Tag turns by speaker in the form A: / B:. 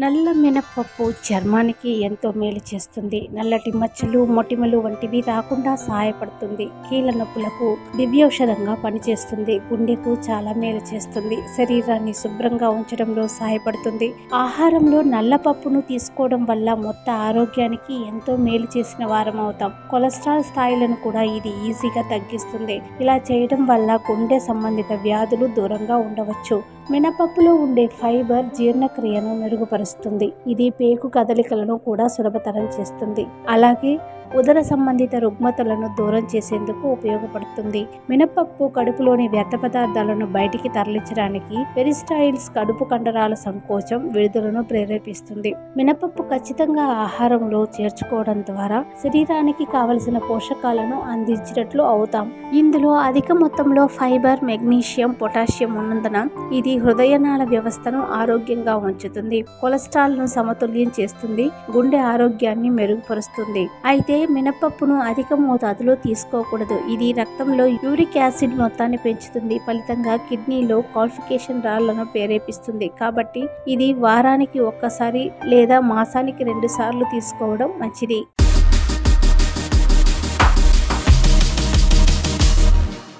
A: నల్ల మినప్పప్పు చర్మానికి ఎంతో మేలు చేస్తుంది. నల్లటి మచ్చలు మొటిమలు వంటివి రాకుండా సహాయపడుతుంది కీళ్ళ నొప్పులకు దివ్యౌషధంగా పనిచేస్తుంది. గుండెకు చాలా మేలు చేస్తుంది. శరీరాన్ని శుభ్రంగా ఉంచడంలో సహాయపడుతుంది ఆహారంలో నల్ల పప్పును తీసుకోవడం వల్ల మొత్తం ఆరోగ్యానికి ఎంతో మేలు చేసిన వారం అవుతాం. కొలెస్ట్రాల్ స్థాయిలను కూడా ఇది ఈజీగా తగ్గిస్తుంది. ఇలా చేయడం వల్ల గుండె సంబంధిత వ్యాధులు దూరంగా ఉండవచ్చు. మినపప్పులో ఉండే ఫైబర్ జీర్ణక్రియను మెరుగుపరుస్తుంది. ఇది పేకు కదలికలను కూడా సులభతరం చేస్తుంది. అలాగే ఉదర సంబంధిత రుగ్మతలను దూరం చేసేందుకు ఉపయోగపడుతుంది. మినపప్పు కడుపులోని వ్యర్థ పదార్థాలను బయటికి తరలించడానికి పెరిస్టైల్స్ కడుపు కండరాల సంకోచం విడుదలను ప్రేరేపిస్తుంది. మినపప్పు ఖచ్చితంగా ఆహారంలో చేర్చుకోవడం ద్వారా శరీరానికి కావలసిన పోషకాలను అందించినట్లు అవుతాం. ఇందులో అధిక మొత్తంలో ఫైబర్ మెగ్నీషియం పొటాషియం ఉన్నందున ఇది హృదయనాళ వ్యవస్థను ఆరోగ్యంగా ఉంచుతుంది. కొలెస్ట్రాల్ను సమతుల్యం చేస్తుంది. గుండె ఆరోగ్యాన్ని మెరుగుపరుస్తుంది. అయితే మినపప్పును అధిక మోతాదులో తీసుకోకూడదు. ఇది రక్తంలో యూరిక్ యాసిడ్ మొత్తాన్ని పెంచుతుంది. ఫలితంగా కిడ్నీలో కాల్ఫికేషన్ రాళ్ళను ప్రేరేపిస్తుంది. కాబట్టి ఇది వారానికి ఒక్కసారి లేదా మాసానికి రెండు సార్లు తీసుకోవడం మంచిది.